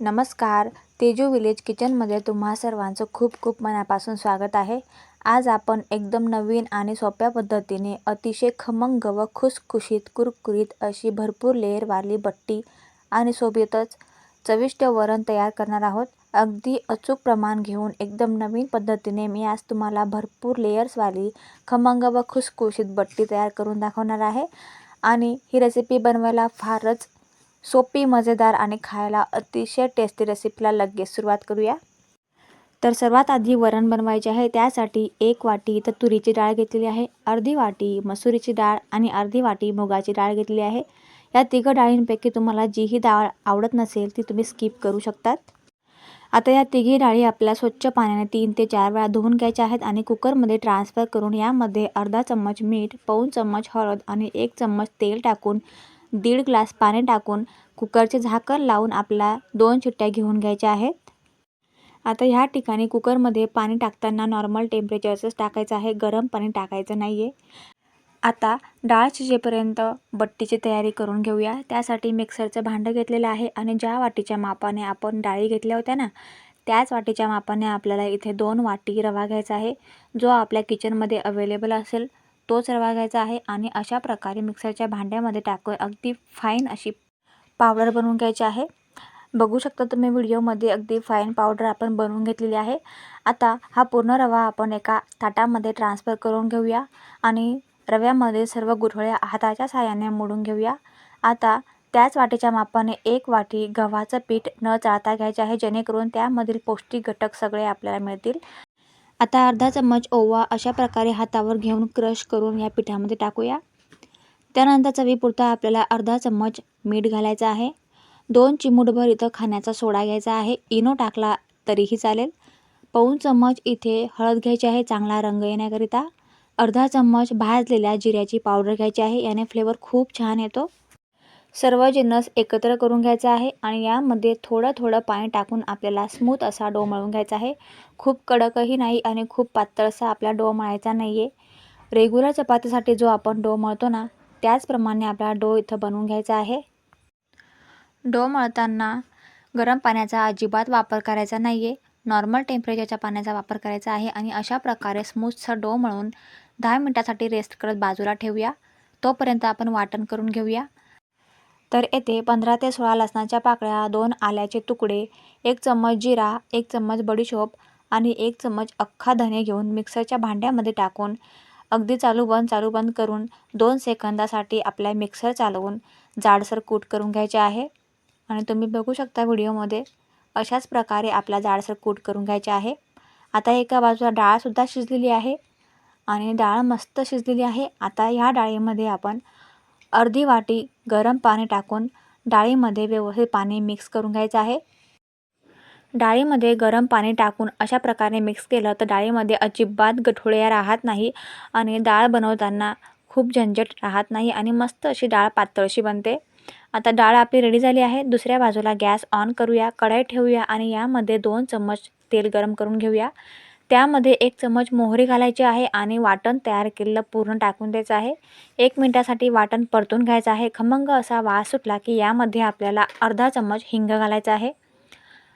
नमस्कार. तेजू विलेज किचनमध्ये तुम्हा सर्वांचं खूप खूप मनापासून स्वागत आहे. आज आपण एकदम नवीन आणि सोप्या पद्धतीने अतिशय खमंग व खुसखुशीत कुरकुरीत अशी भरपूर लेअरवाली बट्टी आणि सोबतच चविष्ट वरण तयार करणार आहोत. अगदी अचूक प्रमाण घेऊन एकदम नवीन पद्धतीने मी आज तुम्हाला भरपूर लेयर्सवाली खमंग व खुसखुशीत बट्टी तयार करून दाखवणार आहे. आणि ही रेसिपी बनवायला फारच सोपी मजेदार आणि खायला अतिशय टेस्टी रेसिपीला लगेच सुरुवात करूया. तर सर्वात आधी वरण बनवायचे आहे त्यासाठी एक वाटी इथं तुरीची डाळ घेतलेली आहे अर्धी वाटी मसुरीची डाळ आणि अर्धी वाटी मुगाची डाळ घेतली आहे. या तिघं डाळींपैकी तुम्हाला जीही डाळ आवडत नसेल ती तुम्ही स्किप करू शकतात. आता या तिघी डाळी आपल्या स्वच्छ पाण्याने तीन ते चार वेळा धुवून घ्यायच्या आहेत आणि कुकरमध्ये ट्रान्सफर करून यामध्ये अर्धा चम्मच मीठ पाऊन चम्मच हळद आणि एक चम्मच तेल टाकून दीड ग्लास पाणी टाकून कुकरचे झाकण लावून आपला दोन शिट्ट्या घेऊन घ्यायच्या आहेत. आता ह्या ठिकाणी कुकरमध्ये पाणी टाकताना नॉर्मल टेम्परेचरचंच टाकायचं आहे. गरम पाणी टाकायचं नाही आहे आता डाळ शिजेपर्यंत बट्टीची तयारी करून घेऊया. त्यासाठी मिक्सरचं भांडं घेतलेलं आहे आणि ज्या वाटीच्या मापाने आपण डाळी घेतल्या होत्या ना त्याच वाटीच्या मापाने आपल्याला इथे दोन वाटी रवा घ्यायचा आहे. जो आपल्या किचनमध्ये अवेलेबल असेल. तोच रवा घ्यायचा आहे आणि अशा प्रकारे मिक्सरच्या भांड्यामध्ये टाकून अगदी फाईन अशी पावडर बनवून घ्यायची आहे. बघू शकता तुम्ही व्हिडिओमध्ये अगदी फाईन पावडर आपण बनवून घेतलेली आहे. आता हा पूर्ण रवा आपण एका ताटामध्ये ट्रान्सफर करून घेऊया आणि रव्यामध्ये सर्व गुठळ्या हाताच्या साहाय्याने मोडून घेऊया. आता त्याच वाटीच्या मापाने एक वाटी गव्हाचं पीठ न चाळता घ्यायचे आहे जेणेकरून त्यामधील पौष्टिक घटक सगळे आपल्याला मिळतील. आता अर्धा चम्मच ओवा अशा प्रकारे हातावर घेऊन क्रश करून या पिठामध्ये टाकूया. त्यानंतर चवीपुरता आपल्याला अर्धा चम्मच मीठ घालायचं आहे. दोन चिमूटभर इथं खाण्याचा सोडा घ्यायचा आहे. इनो टाकला तरीही चालेल. पाऊन चम्मच इथे हळद घ्यायची आहे चांगला रंग येण्याकरिता. अर्धा चम्मच भाजलेल्या जिऱ्याची पावडर घ्यायची आहे याने फ्लेवर खूप छान येतो. सर्व जिन्नस एकत्र करून घ्यायचा आहे आणि यामध्ये थोडं थोडं पाणी टाकून आपल्याला स्मूथ असा डो मळून घ्यायचा आहे. खूप कडकही नाही आणि खूप पातळसा आपला डो मळायचा नाही आहे रेग्युलर चपातीसाठी जो आपण डो मळतो ना त्याचप्रमाणे आपला डो इथं बनवून घ्यायचा आहे. डो मळताना गरम पाण्याचा अजिबात वापर करायचा नाही आहे नॉर्मल टेम्परेचरच्या पाण्याचा वापर करायचा आहे आणि अशा प्रकारे स्मूथचा डो मळून दहा मिनटासाठी रेस्ट करत बाजूला ठेवूया. तोपर्यंत आपण वाटण करून घेऊया. तर येथे पंधरा ते सोळा लसणाच्या पाकळ्या दोन आल्याचे तुकडे एक चम्मच जिरा एक चम्मच बडीशोप आणि एक चम्मच अख्खा धने घेऊन मिक्सरच्या भांड्यामध्ये टाकून अगदी चालू बंद चालू बंद करून दोन सेकंदासाठी आपल्या मिक्सर चालवून जाडसर कूट करून घ्यायचे आहे. आणि तुम्ही बघू शकता व्हिडिओमध्ये अशाच प्रकारे आपला जाडसर कूट करून घ्यायचे आहे. आता एका बाजूला डाळसुद्धा शिजलेली आहे आणि डाळ मस्त शिजलेली आहे. आता ह्या डाळीमध्ये आपण अर्धी वाटी गरम पाणी टाकून डाळीमध्ये व्यवस्थित पाणी मिक्स करून घ्यायचं आहे. डाळीमध्ये गरम पाणी टाकून अशा प्रकारे मिक्स केलं तर डाळीमध्ये अजिबात गठुळ्या राहत नाही आणि डाळ बनवताना खूप झंझट राहत नाही आणि मस्त अशी डाळ पातळशी बनते. आता डाळ आपली रेडी झाली आहे. दुसऱ्या बाजूला गॅस ऑन करूया कढाई ठेवूया आणि यामध्ये दोन चम्मच तेल गरम करून घेऊया. त्यामध्ये एक चम्मच मोहरी घालायची आहे आणि वाटण तयार केलेलं पूर्ण टाकून द्यायचं आहे. एक मिनटासाठी वाटण परतून घ्यायचं आहे. खमंग असा वास सुटला की यामध्ये आपल्याला अर्धा चम्मच हिंग घालायचा आहे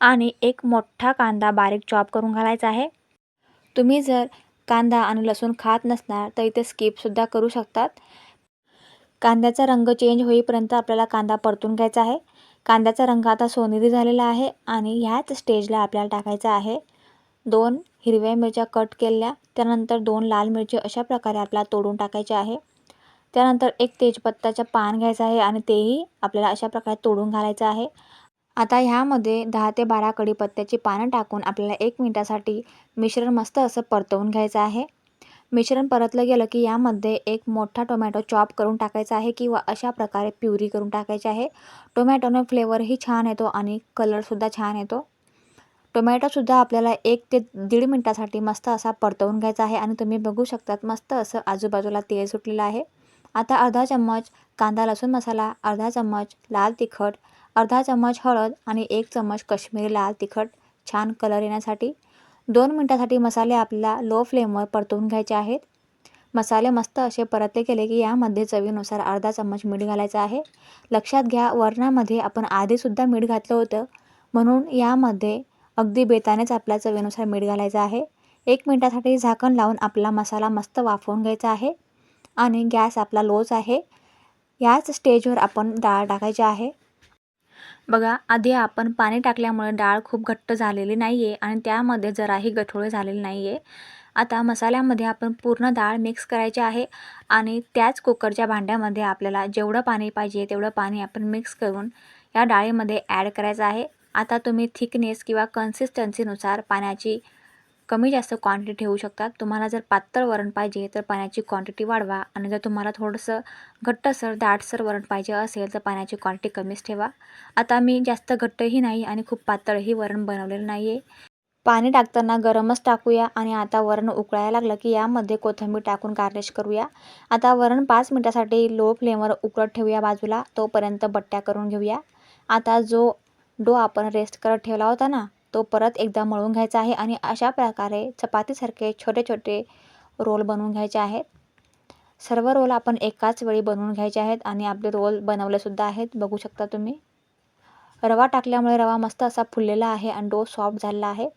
आणि एक मोठा कांदा बारीक चॉप करून घालायचा आहे. तुम्ही जर कांदा आणि लसूण खात नसणार तर इथे स्किपसुद्धा करू शकतात. कांद्याचा रंग चेंज होईपर्यंत आपल्याला कांदा परतून घ्यायचा आहे. कांद्याचा रंग आता सोनेरी झालेला आहे आणि ह्याच स्टेजला आपल्याला टाकायचा आहे. दोन हिरव्या मिरच्या कट केल्या. त्यानंतर दोन लाल मिरची अशा प्रकारे आपल्याला तोडून टाकायचे आहे. त्यानंतर एक तेजपत्ताचं पान घ्यायचं आहे आणि तेही आपल्याला अशा प्रकारे तोडून घालायचं आहे. आता ह्यामध्ये दहा ते बारा कढीपत्त्याची पानं टाकून आपल्याला एक मिनिटासाठी मिश्रण मस्त असं परतवून घ्यायचं आहे. मिश्रण परतलं गेलं की यामध्ये एक मोठा टोमॅटो चॉप करून टाकायचा आहे किंवा अशा प्रकारे प्युरी करून टाकायची आहे. टोमॅटोने फ्लेवरही छान येतो आणि कलरसुद्धा छान येतो. टोमॅटोसुद्धा आपल्याला एक ते दीड मिनटासाठी मस्त असा परतवून घ्यायचा आहे आणि तुम्ही बघू शकतात मस्त असं आजूबाजूला तेल सुटलेलं आहे. आता अर्धा चम्मच कांदा लसूण मसाला अर्धा चम्मच लाल तिखट अर्धा चम्मच हळद आणि एक चम्मच कश्मीरी लाल तिखट छान कलर येण्यासाठी. दोन मिनटासाठी मसाले आपल्याला लो फ्लेमवर परतवून घ्यायचे आहेत. मसाले मस्त असे परतले केले की यामध्ये चवीनुसार अर्धा चम्मच मीठ घालायचं आहे. लक्षात घ्या वरणामध्ये आपण आधीसुद्धा मीठ घातलं होतं. म्हणून यामध्ये अगदी बेतानेच आपल्या चवीनुसार मीठ घालायचं आहे. एक मिनटासाठी झाकण लावून आपला मसाला मस्त वाफवून घ्यायचा आहे. आणि गॅस आपला लोच आहे. याच स्टेजवर आपण डाळ टाकायची आहे. बघा आधी आपण पाणी टाकल्यामुळे डाळ खूप घट्ट झालेली नाही आहे आणि त्यामध्ये जराही गठोळे झालेले नाही आहे आता मसाल्यामध्ये आपण पूर्ण डाळ मिक्स करायची आहे आणि त्याच कुकरच्या भांड्यामध्ये आपल्याला जेवढं पाणी पाहिजे तेवढं पाणी आपण मिक्स करून या डाळीमध्ये ॲड करायचं आहे. आता तुम्ही थिकनेस किंवा कन्सिस्टन्सीनुसार पाण्याची कमी जास्त क्वांटिटी ठेवू शकतात तुम्हाला जर पातळ वरण पाहिजे तर पाण्याची क्वांटिटी वाढवा. आणि जर तुम्हाला थोडंसं घट्टसर दाटसर वरण पाहिजे असेल तर पाण्याची क्वांटिटी कमीच ठेवा. आता मी जास्त घट्टही नाही आणि खूप पातळही वरण बनवलेलं नाही आहे पाणी टाकताना गरमच टाकूया आणि आता वरण उकळायला लागलं की यामध्ये कोथिंबीर टाकून गार्निश करूया. आता वरण पाच मिनटासाठी लो फ्लेमवर उकळत ठेवूया बाजूला तोपर्यंत बट्ट्या करून घेऊया. आता जो डो आपण रेस्ट करत ठेवला होता ना तो परत एकदा मळून घ्यायचा आहे आणि अशा प्रकारे चपातीसारखे छोटे छोटे रोल बनवून घ्यायचे आहेत. सर्व रोल आपण एकाच वेळी बनवून घ्यायचे आहेत आणि आपले रोल बनवलेसुद्धा आहेत बघू शकता तुम्ही. रवा टाकल्यामुळे रवा मस्त असा फुललेला आहे आणि डो सॉफ्ट झालेला आहे.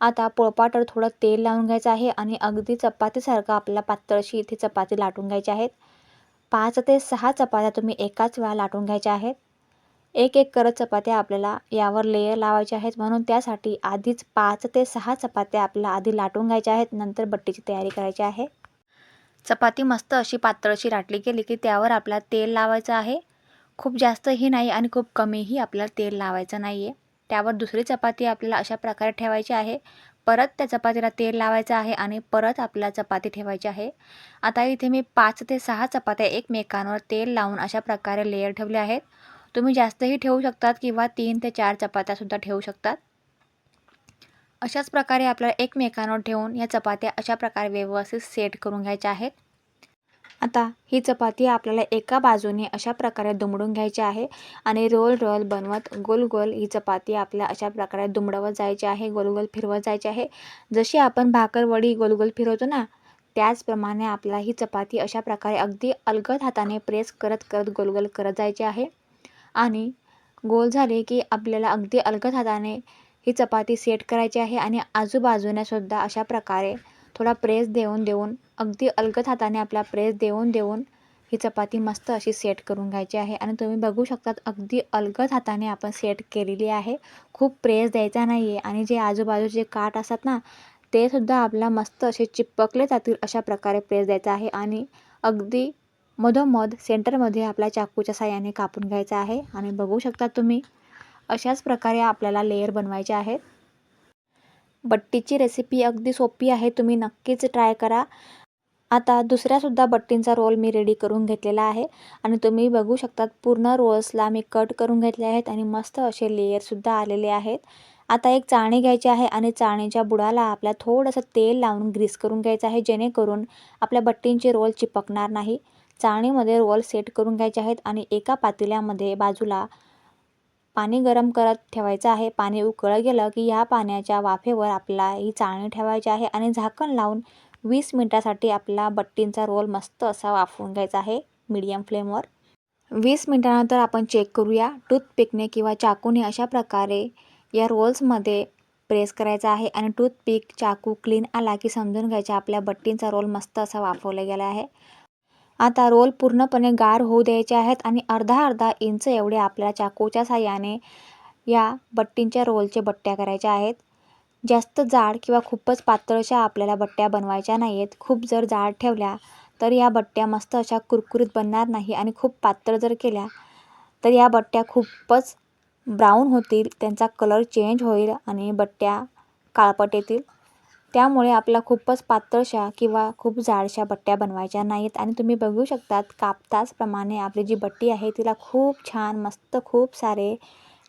आता पोळपाटर थोडं तेल लावून घ्यायचं आहे आणि अगदी चपातीसारखं आपल्याला पातळशी इथे चपाती लाटून घ्यायची आहेत. पाच ते सहा चपात्या तुम्ही एकाच वेळा लाटून घ्यायच्या आहेत. एक एक करत चपात्या आपल्याला यावर लेयर लावायचे आहेत. म्हणून त्यासाठी आधीच पाच ते सहा चपात्या आपल्याला आधी लाटून घ्यायच्या आहेत. नंतर बट्टीची तयारी करायची आहे. चपाती मस्त अशी पातळशी लाटली गेली की त्यावर आपल्याला तेल लावायचं आहे. खूप जास्तही नाही आणि खूप कमीही आपल्याला तेल लावायचं नाही आहे त्यावर दुसरी चपाती आपल्याला अशा प्रकारे ठेवायची आहे. परत त्या चपातीला तेल लावायचं आहे आणि परत आपल्याला चपाती ठेवायची आहे. आता इथे मी पाच ते सहा चपात्या एकमेकांवर तेल लावून अशा प्रकारे लेयर ठेवले आहेत. तुम्ही जास्तही ठेवू शकतात किंवा तीन ते चार चपात्यासुद्धा ठेवू शकतात. अशाच प्रकारे आपल्याला एकमेकांवर ठेवून या चपात्या अशा प्रकारे व्यवस्थित सेट करून घ्यायच्या आहेत. आता ही चपाती आपल्याला एका बाजूने अशा प्रकारे दुमडून घ्यायची आहे आणि रोल रोल बनवत गोल गोल ही चपाती आपल्या अशा प्रकारे दुमडवत जायची आहे गोल गोल फिरवत जायची आहे. जशी आपण भाकरवडी गोल गोल फिरवतो ना त्याचप्रमाणे आपल्याला ही चपाती अशा प्रकारे अगदी अलगद हाताने प्रेस करत करत गोलगोल करत जायची आहे. आणि गोल झाले की आपल्याला अगदी अलगद हाताने ही चपाती सेट करायची आहे आणि आजूबाजूने सुद्धा अशा प्रकारे थोडा प्रेस देऊन देऊन अगदी अलगद हाताने आपला प्रेस देऊन देऊन ही चपाती मस्त अशी सेट करून घ्यायची आहे. आणि तुम्ही बघू शकतात अगदी अलगद हाताने आपण सेट केलेली आहे. खूप प्रेस द्यायचा नाही आहे आणि जे आजूबाजूचे काठ असतात ना ते सुद्धा आपल्याला मस्त असे चिपकले जातील अशा प्रकारे प्रेस द्यायचा आहे. आणि अगदी मधोमध सेंटरमध्ये आपल्या चाकूच्या साह्याने कापून घ्यायचं आहे. आणि बघू शकता तुम्ही अशाच प्रकारे आपल्याला लेयर बनवायचे आहेत. बट्टीची रेसिपी अगदी सोपी आहे तुम्ही नक्कीच ट्राय करा. आता दुसऱ्यासुद्धा बट्टींचा रोल मी रेडी करून घेतलेला आहे. आणि तुम्ही बघू शकतात पूर्ण रोल्सला मी कट करून घेतले आहेत आणि मस्त असे लेयरसुद्धा आलेले आहेत. आता एक चाळणी घ्यायची आहे आणि चाळणीच्या बुडाला आपल्या थोडंसं तेल लावून ग्रीस करून घ्यायचं आहे जेणेकरून आपल्या बट्टींचे रोल चिपकणार नाही. चाळणीमध्ये रोल सेट करून घ्यायचे आहेत आणि एका पातेल्यामध्ये बाजूला पाणी गरम करत ठेवायचं आहे. पाणी उकळं गेलं की ह्या पाण्याच्या वाफेवर आपला ही चाळणी ठेवायची आहे आणि झाकण लावून वीस मिनटासाठी आपला बट्टींचा रोल मस्त असा वाफवून घ्यायचा आहे मीडियम फ्लेमवर. वीस मिनटानंतर आपण चेक करूया टूथपिकने किंवा चाकूने अशा प्रकारे या रोल्समध्ये प्रेस करायचा आहे आणि टूथपिक चाकू क्लीन आला की समजून घ्यायचा आपल्या बट्टींचा रोल मस्त असा वाफवला गेला आहे. आता रोल पूर्णपणे गार होऊ द्यायचे आहेत आणि अर्धा अर्धा इंच एवढे आपल्याला चाकूच्या साह्याने या बट्टींच्या रोलचे बट्ट्या करायच्या आहेत. जास्त जाड किंवा खूपच पातळशा आपल्याला बट्ट्या बनवायच्या नाही आहेत खूप जर जाड ठेवल्या तर या बट्ट्या मस्त अशा कुरकुरीत बनणार नाही आणि खूप पातळ जर केल्या तर या बट्ट्या खूपच ब्राऊन होतील त्यांचा कलर चेंज होईल आणि बट्ट्या काळपट येतील. त्यामुळे आपला खूपच पातळशा किंवा खूप जाडशा बट्ट्या बनवायच्या नाहीत. आणि तुम्ही बघू शकतात कापताचप्रमाणे आपली जी बट्टी आहे तिला खूप छान मस्त खूप सारे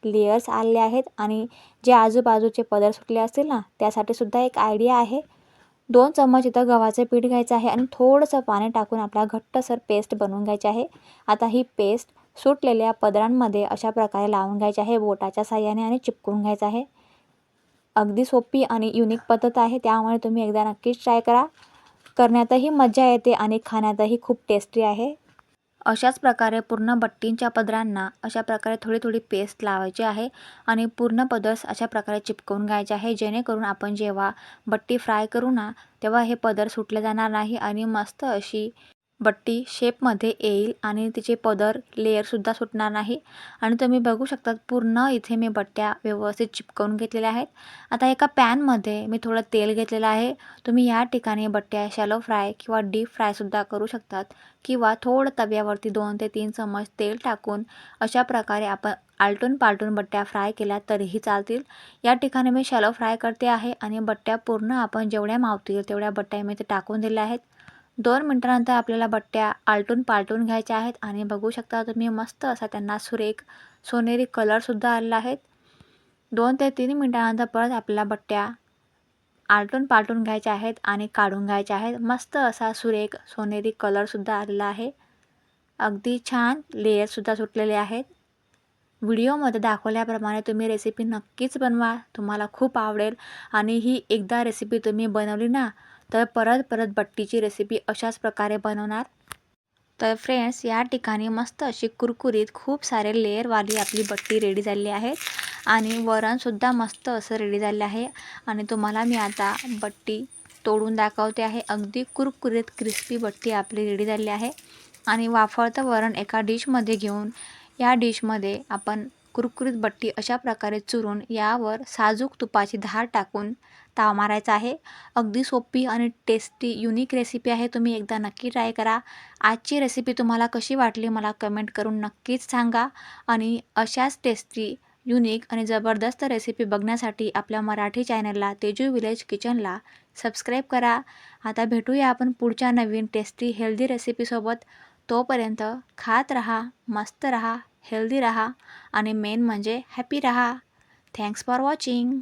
लेयर्स आले आहेत. आणि जे आजूबाजूचे पदर सुटले असतील ना त्यासाठी सुद्धा एक आयडिया आहे. दोन चम्मच इथं गव्हाचं पीठ घ्यायचं आहे आणि थोडंसं पाणी टाकून आपला घट्टसर पेस्ट बनवून घ्यायची आहे. आता ही पेस्ट सुटलेल्या पदरांमध्ये अशा प्रकारे लावून घ्यायची आहे बोटाच्या साह्याने आणि चिपकून घ्यायचं आहे. अगदी सोपी आणि युनिक पद्धत आहे. त्यामुळे तुम्ही एकदा नक्कीच ट्राय करा. करण्यातही मजा येते आणि खाण्यातही खूप टेस्टी आहे. अशाच प्रकारे पूर्ण बट्टींच्या पदरांना अशा प्रकारे थोडी थोडी पेस्ट लावायची आहे आणि पूर्ण पदर्स अशा प्रकारे चिपकवून घ्यायचे आहे. जेणेकरून आपण जेव्हा बट्टी फ्राय करू ना तेव्हा हे पदर सुटले जाणार नाही आणि मस्त अशी बट्टी शेपमध्ये येईल आणि तिचे पदर लेअरसुद्धा सुटणार नाही. आणि तुम्ही बघू शकता पूर्ण इथे मी बट्ट्या व्यवस्थित चिपकवून घेतलेल्या आहेत. आता एका पॅनमध्ये मी थोडं तेल घेतलेलं आहे. तुम्ही या ठिकाणी बट्ट्या शॅलो फ्राय किंवा डीप फ्रायसुद्धा करू शकतात. किंवा थोडं तव्यावरती दोन ते तीन चमच तेल टाकून अशा प्रकारे आपण आलटून पालटून बट्ट्या फ्राय केल्या तरीही चालतील. या ठिकाणी मी शॅलो फ्राय करते आहे आणि बट्ट्या पूर्ण आपण जेवढ्या मावतील तेवढ्या बट्ट्या मी ते टाकून दिल्या आहेत. दोन मिनटानंतर आपल्याला बट्ट्या आलटून पालटून घ्यायच्या आहेत आणि बघू शकता तुम्ही मस्त असा त्यांना सुरेख सोनेरी कलरसुद्धा आलेला आहेत. दोन ते तीन मिनटानंतर परत आपल्याला बट्ट्या आलटून पालटून घ्यायच्या आहेत आणि काढून घ्यायच्या आहेत. मस्त असा सुरेख सोनेरी कलरसुद्धा आलेला आहे. अगदी छान लेयरसुद्धा सुटलेले आहेत. व्हिडिओमध्ये दाखवल्याप्रमाणे तुम्ही रेसिपी नक्कीच बनवा. तुम्हाला खूप आवडेल आणि ही एकदा रेसिपी तुम्ही बनवली ना तर परत परत बट्टीची रेसिपी अशाच प्रकारे बनवणार. तर फ्रेंड्स या ठिकाणी मस्त अशी कुरकुरीत खूप सारे लेअरवाली आपली बट्टी रेडी झाली आहे. आणि वरणसुद्धा मस्त असं रेडी झाले आहे. आणि तुम्हाला मी आता बट्टी तोडून दाखवते आहे. अगदी कुरकुरीत क्रिस्पी बट्टी आपली रेडी झाली आहे. आणि वाफळतं वरण एका डिशमध्ये घेऊन या डिशमध्ये आपण कुरकुरीत बट्टी अशा प्रकारे चुरून यावर साजूक तुपाची धार टाकून ताव मारायचा आहे. अगदी सोपी आणि टेस्टी युनिक रेसिपी आहे. तुम्ही एकदा नक्की ट्राय करा. आजची रेसिपी तुम्हाला कशी वाटली मला कमेंट करून नक्कीच सांगा. आणि अशाच टेस्टी युनिक आणि जबरदस्त रेसिपी बघण्यासाठी आपल्या मराठी चॅनलला तेजू विलेज किचनला सबस्क्राईब करा. आता भेटूया आपण पुढच्या नवीन टेस्टी हेल्दी रेसिपीसोबत तोपर्यंत खात रहा मस्त रहा. हेल्दी रहा. आणि मेन म्हणजे हॅपी रहा. Thanks for watching